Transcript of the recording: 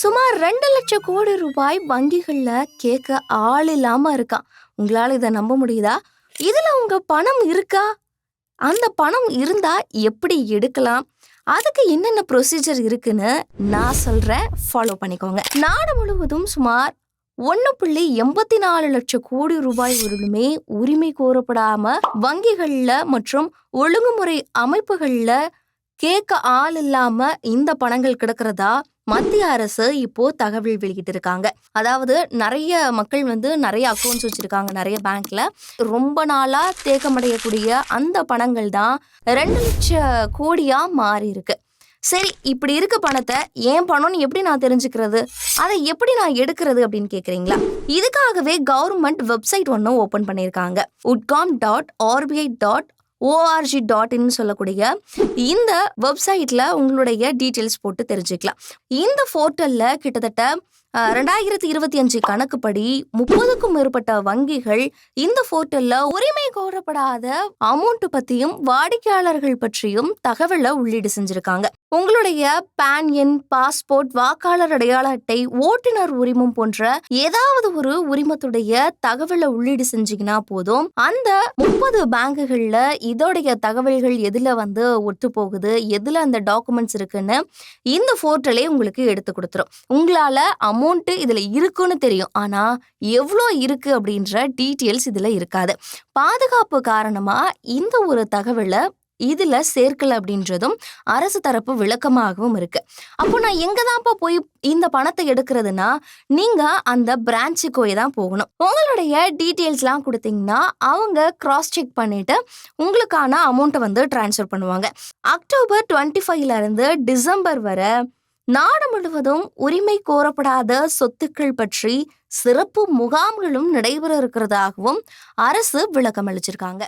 சுமார் ரெண்டு லட்சம் கோடி ரூபாய் வங்கிகளில் கேட்க ஆள் இல்லாம இருக்கான் உங்களால் இதை நம்ப முடியுதா? இதில் உங்க பணம் இருக்கா? அந்த பணம் இருந்தா எப்படி எடுக்கலாம்? அதுக்கு என்னென்ன ப்ரொசீஜர் இருக்குன்னு நான் சொல்றேன். ஃபாலோ பண்ணிக்கோங்க. நாடு முழுவதும் சுமார் ஒன்று புள்ளி எண்பத்தி நாலு லட்சம் கோடி ரூபாய் வரலுமே உரிமை கோரப்படாம வங்கிகளில் மற்றும் ஒழுங்குமுறை அமைப்புகளில் கேட்க ஆள் இல்லாம இந்த பணங்கள் கிடக்கிறதா? மத்திய அரசு இப்போ தகவல் வெளியிட்டு இருக்காங்க அதாவது நிறைய மக்கள் வந்து நிறைய அக்கௌண்ட்ஸ் வச்சிருக்காங்க நிறைய பேங்க்ல ரொம்ப நாளா தேக்கமடையக்கூடிய அந்த பணங்கள் தான் ரெண்டு லட்சம் கோடியா மாறி இருக்கு. சரி இப்படி இருக்க பணத்தை ஏன் பணம்னு எப்படி நான் தெரிஞ்சுக்கிறது? அதை எப்படி நான் எடுக்கிறது அப்படின்னு கேக்குறீங்களா? இதுக்காகவே கவர்மெண்ட் வெப்சைட் ஒன்று ஓபன் பண்ணியிருக்காங்க உட்காம் dot RBI dot ORG dot in சொல்லக்கூடிய இந்த வெப்சைட்டில் உங்களுடைய டீட்டெயில்ஸ் போட்டு தெரிஞ்சுக்கலாம். இந்த போர்ட்டலில் கிட்டத்தட்ட ரெண்டாயிரத்தி இருபத்தி அஞ்சு கணக்குப்படி முப்பதுக்கும் மேற்பட்ட வங்கிகள் இந்த போர்ட்டல்ல உரிமை கோரப்படாத அமௌண்ட் பத்தியும் வாடிக்கையாளர்கள் பற்றியும் தகவலை உள்ளீடு செஞ்சிருக்காங்க. உங்களுடைய பேன் எண் பாஸ்போர்ட் வாக்காளர் அடையாள அட்டை ஓட்டுநர் உரிமம் போன்ற ஏதாவது ஒரு உரிமத்துடைய தகவலை உள்ளீடு செஞ்சீங்கன்னா போதும். அந்த முப்பது பேங்குகள்ல இதோடைய தகவல்கள் எதுல வந்து ஒத்து போகுது எதுல அந்த டாக்குமெண்ட்ஸ் இருக்குன்னு இந்த போர்ட்டலே உங்களுக்கு எடுத்து கொடுத்துரும். உங்களால அமௌண்ட்டு இதில் இருக்குன்னு தெரியும். ஆனால் எவ்வளோ இருக்குது அப்படின்ற டீட்டெயில்ஸ் இதில் இருக்காது. பாதுகாப்பு காரணமாக இந்த ஒரு தகவலை இதில் சேர்க்கல அப்படின்றதும் அரசு தரப்பு விளக்கமாகவும் இருக்குது அப்போ நான் எங்கே தான்ப்பா போய் இந்த பணத்தை எடுக்கிறதுனா நீங்கள் அந்த பிரான்ச்சுக்கோயே தான் போகணும். உங்களுடைய டீட்டெயில்ஸ்லாம் கொடுத்தீங்கன்னா அவங்க கிராஸ் செக் பண்ணிவிட்டு உங்களுக்கான அமௌண்ட்டை வந்து ட்ரான்ஸ்ஃபர் பண்ணுவாங்க. அக்டோபர் டுவெண்ட்டி ஃபைவ்லேருந்து டிசம்பர் வரை நாடு முழுவதும் உரிமை கோரப்படாத சொத்துக்கள் பற்றி சிறப்பு முகாம்களும் நடைபெற இருக்கிறதாகவும் அரசு விளக்கம் அளிச்சிருக்காங்க.